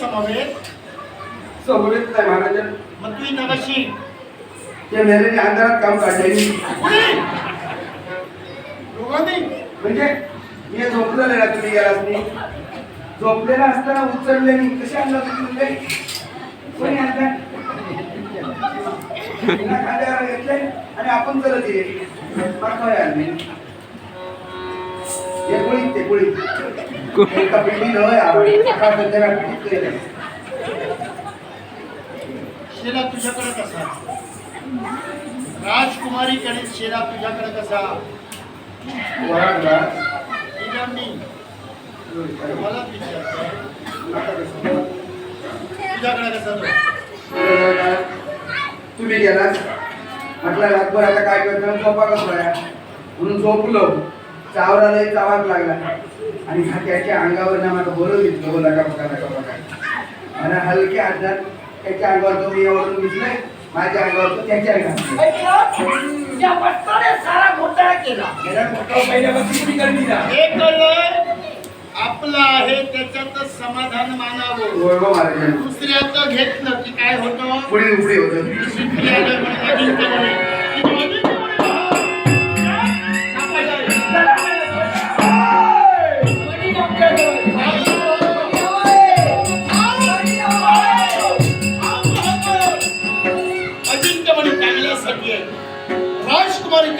समवेत? समोरच नाही महाराज. मग तू कशी त्या मेलेने अंधारात काम काढले दोघांनी. म्हणजे मी झोपलेलं ना तुम्ही गेलाच नाही झोपलेला असताना उचलले नाही. कसे आणला तुम्ही मुंबई कोणी आणला? खांद्यावर घेतले आणि आपण चलत ये पाठवाय आणले हे कुळीत ते कुळीत एका पिढी नव्हे केलं शेरा तुझ्याकडे कसा? राजकुमारीकडे शेरा तुझ्याकडे कसा? वराडला इराणी मला विचारतोय. तुझ्याकडे कसा तो? तुम्ही गेलात. म्हटलं रातभर आता काय करतो झोपा कसं म्हणून झोपलो. चावराला चावाक लागला. आणि हा त्याच्या अंगावर ना मला बरं घेतलं बोला का बघा नका बघा आणि हलक्या हातात त्याच्या अंगावर तो मी एवढून घेतलंय माझ्या अंगावर तो त्याच्या अंगावर या भट्टाने सारा घोटाळा केला. पहिल्यापासून आपलं आहे त्याच्यातच समाधान मानावं. दुसऱ्याचं घेतलं की काय होतं? पुढे उपडे होतं.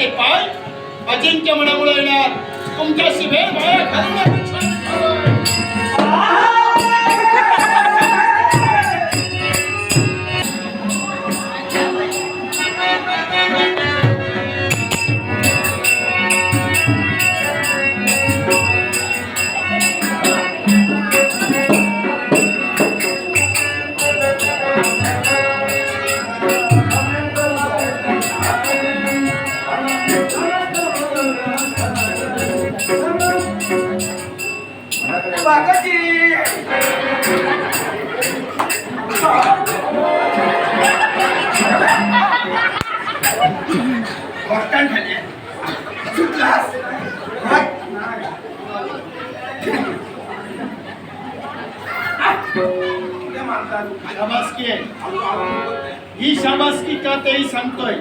ते पाय अजिंक्य म्हणामुळे येणार तुमच्याशी वेळ वाया खाली ही शाबासकी का तेही सांगतोय?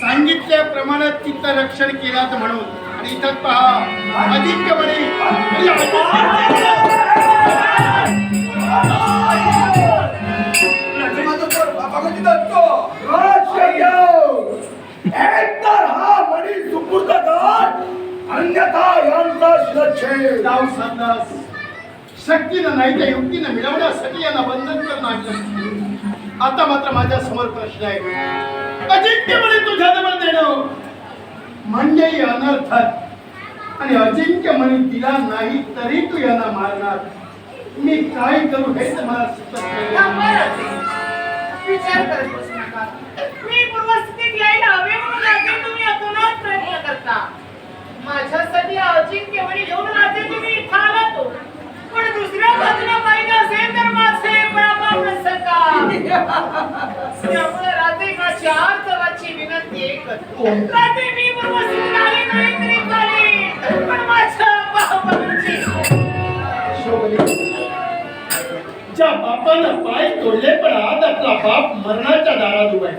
सांगितल्याप्रमाणे तिथं रक्षण केलात म्हणून. आणि इथं पहा अजिंक्य म्हणे एकतर हा मणी सुपूर्द कर अन्यथा यांचा शिरच्छेद डाव संदास शक्तीनं नाही त्या युक्तीनं मिळवण्यासाठी यांना बंधन करणं आता मात्र माझ्यासमोर प्रश्न आहे. अजिंक्य म्हणे तुझ्या जवळ देणं. म्हणजे ही अनर्थात आणि अजिंक्य म्हणे दिला नाही तरी तू यांना मारणार. मी काय करू हे तर मला सुचत नाही. विचार करत बसू नका. मी पूर्वस्थितीत यायला हवे म्हणून राजे तुम्ही अतोनात प्रयत्न करता. माझ्यासाठी अजिंक्य म्हणे राजे तुम्ही इथं आला तो. पण दुसऱ्या बाजूला पाहिजे असेल तर माझे नसता त्यामुळे राजे माझी आर्तवाची विनंती एकच राजे मी बापानं पाय तोडले पण आज आपला बाप मरणाच्या दारात उभा आहे.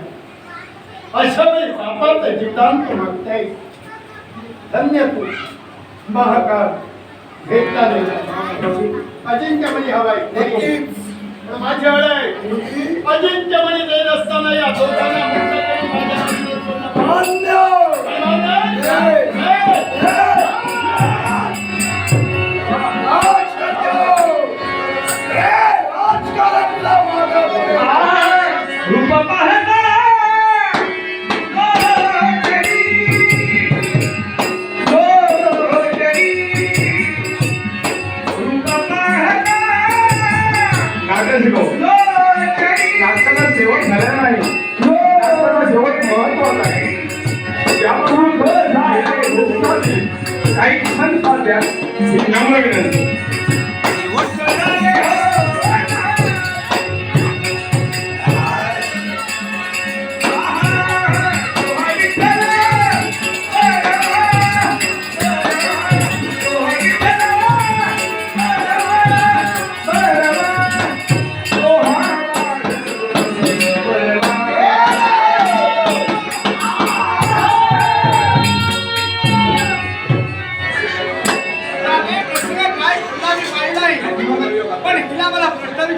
अशा वेळी बापाचं जितांत मागताय. धन्य तू. महाकाळ भेटला नाही. अजिंक्य म्हणे हवाय माझ्या वेळ आहे अजिंक्य म्हणे देत असताना या दोघांना मुक्त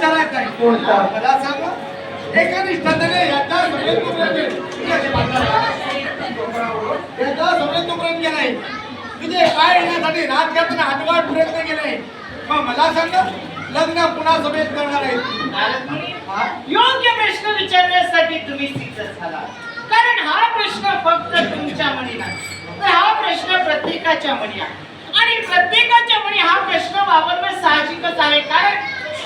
विचारायचा आहे. कोणता? मला सांगा. एकनिष्ठतेने याचा समेत याचा समेत उपयोग केलाय तुझे काय येण्यासाठी राजकारणाने हातवाट प्रयत्न केलाय मग मला सांगा लग्न पुन्हा समेत करणार आहे योग्य प्रश्न विचारण्यासाठी तुम्ही सिद्ध झाला. कारण हा प्रश्न फक्त तुमच्या मनी तर हा प्रश्न प्रत्येकाच्या मनी आहे. आणि प्रत्येकाच्या मनी हा प्रश्न वापरणं साहजिकच आहे. कारण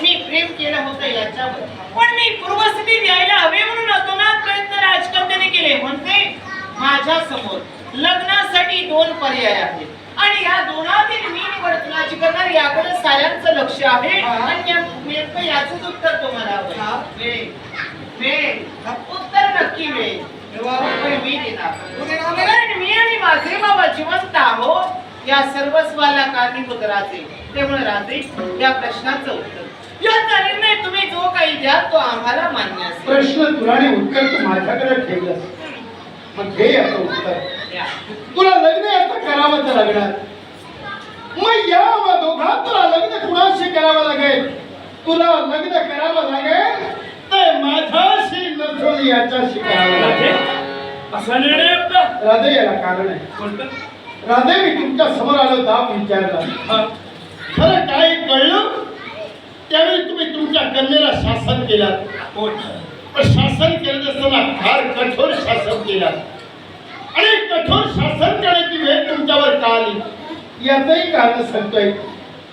मी प्रेम केलं होतं याच्यावर. पण मी पूर्वस्थिती द्यायला हवे म्हणून अतोनात प्रयत्न राजकर्त्याने केले. म्हणते माझ्यासमोर लग्नासाठी दोन पर्याय आहेत. आणि या दोनातील मी निवड कुणाची करणार याकडे साऱ्यांचं लक्ष आहे. आणि या- नेमकं याचंच उत्तर तुम्हाला वेळ उत्तर नक्की पण मी देणार. कारण मी आणि माझे बाबा जिवंत आहोत. या सर्वस्वाला कारणीभूत राजे. त्यामुळे राजे या प्रश्नाचं उत्तर याचा निर्णय तुम्ही जो काही द्या तो आम्हाला मान्य असेल. प्रश्न तुला आणि उत्तर तू माझ्याकडे ठेवलंस मग घे याचं उत्तर. तुला लग्न आता करावंच लागणार मग या वा दोघात तुला लग्न कुणाशी करावं लागेल? तुला लग्न करावं लागेल तर माझ्याशी नसून याच्याशी करावं लागेल. असा निर्णय आपला राधे याला कारण आहे. कोणतं राधे मी तुमच्यासमोर आलो दाब विचारला. खरं काय कळलं? त्यावेळी तुम्ही तुमच्या कन्येला शासन केलं. पण शासन करत असताना फार कठोर शासन केलं. आणि कठोर शासन करण्याची वेळ तुमच्यावर का आली? याचंही कारण सांगतोय.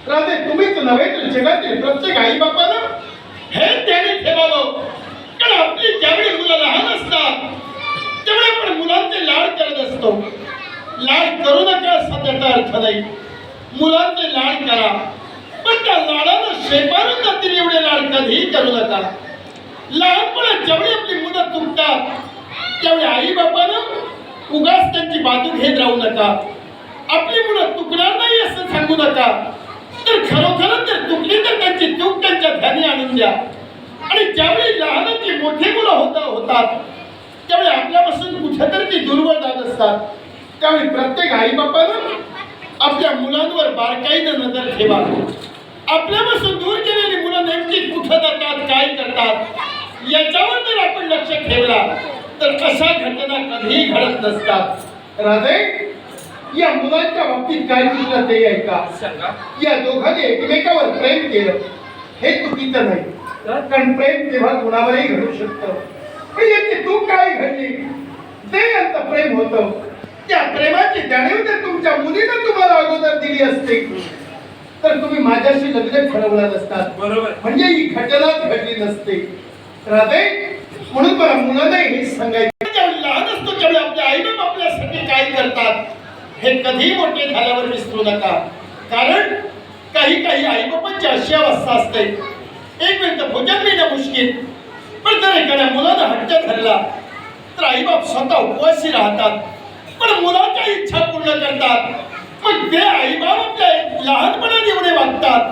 राधे तुम्हीच नव्हे तर जगातील प्रत्येक आई बापानं हे त्याने ठेवावं. कारण आपली ज्यावेळी मुलं लहान असतात. त्यावेळी आपण मुलांचे लाड करत असतो. लाड करू नका असा त्याचा अर्थ नाही. मुलांचे लाड करा. त्या लाडानं शेपारून जातील एवढे लाड कधीही करू नका. लहानपणात जेवढी आपली मुलं तुटतात त्यावेळी आई बापानं उगाच त्यांची बाजू घेत राहू नका. आपली मुलं तुकणार नाही असं सांगू नका. तर खरोखरच जर तुकली तर त्यांची चूक त्यांच्या ध्यानी आणून द्या. आणि ज्यावेळी लहानाची मोठी मुलं होता होतात त्यावेळी आपल्यापासून कुठेतरी ती दुर्बळ जात असतात. त्यावेळी प्रत्येक आई बापानं आपल्या मुलांवर बारकाईनं नजर ठेवा. आपल्यापासून दूर गेलेली मुलं नेमकी कुठं जातात काय करतात याच्यावर जर आपण लक्ष ठेवला तर अशा घटना कधीही घडत नसतात. राधे या मुलांच्या बाबतीत काय चुकलं ते आहे का सांगा. या दोघांनी एकमेकावर प्रेम केलं. हे चुकीचं नाही. कारण प्रेम तेव्हा कुणावरही घडू शकतं. पण याची तू काय घडली? ते यांचं प्रेम होतं त्या प्रेमाची जाणीव जर तुमच्या मुलीनं तुम्हाला अगोदर दिली असते तर तुम्ही माझ्याशी लग्न ठरवलं नसतात बरोबर. म्हणजे ही घटनाच घडली नसते. राधे म्हणून मला मुलांना हेच सांगायचं. ज्यावेळी लहान असतो त्यावेळी आपले आईबाप आपल्यासाठी काय करतात हे कधी मोठे झाल्यावर विसरू नका. कारण काही काही आईबापांची अशी अवस्था असते. एक मिनिट भोजन मिळणं मुश्किल? पण जर एखाद्या मुलानं हट्ट धरला तर आईबाप स्वतः उपवासी राहतात. पण मुलाच्या इच्छा पूर्ण करतात. पण ते आईबाप आपल्या लहानपणात एवढे वागतात.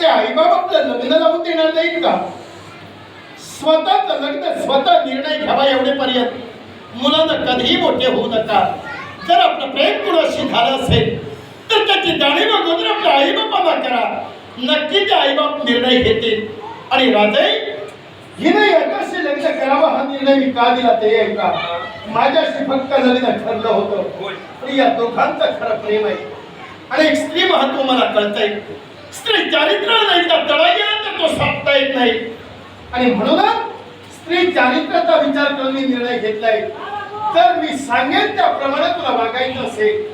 ते आईबाप आपलं लग्न लावून देणार नाहीत का? स्वतःच लग्न स्वतः निर्णय घ्यावा एवढेपर्यंत. मुलांना कधीही मोठे होऊ नका. जर आपलं प्रेम कुणाशी झालं असेल तर त्याची जाणीव अगोदर आपल्या आईबापांना करा. नक्की ते आईबाप निर्णय घेतील. आणि राजे हिने याच्याशी लग्न करावं हा निर्णय मी का दिला ते आहे का माझ्याशी फक्त लग्न ठरलं होतं. पण या दोघांचं खरं प्रेम आहे. आणि एक स्त्री महत्त्व मला कळतंय. स्त्री चारित्र्याला एकदा तळा गेला तर तो साधता येत नाही. आणि म्हणूनच स्त्री चारित्र्याचा विचार करून मी निर्णय घेतलाय. जर मी सांगेन त्याप्रमाणे तुला वागायचं असेल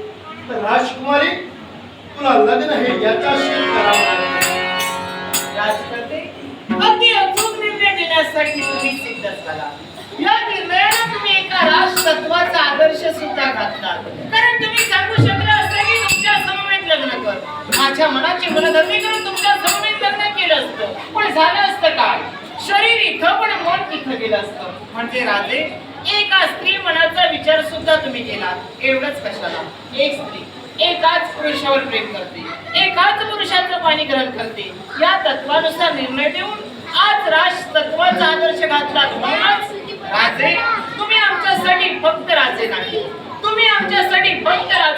तर राजकुमारी तुला लग्न हे याच्याशी करावं सिद्ध या निर्णयाला तुम्ही एका राष्ट्रत्वाचा आदर्श सुद्धा घातला कारण तुम्ही सांगू शकला असता की तुमच्या समवेत लग्न कर. माझ्या मनाची मनधरणी करून तुमच्या समवेत लग्न केलं असतं. पण झालं असतं काय? शरीर इथं पण मन तिथं गेलं असतं. म्हणजे राजे एका स्त्री मनाचा विचार सुद्धा तुम्ही केला एवढंच कशाला? एक स्त्री. एकाच पुरुषावर प्रेम करते. एकाच पुरुषाचं पाणी ग्रहण करते. या तत्वानुसार निर्णय देऊन आज राजतत्वाचा आदर्श घातला. तुम्ही आमच्यासाठी फक्त राजे नाही. तुम्ही आमच्यासाठी फक्त राजे.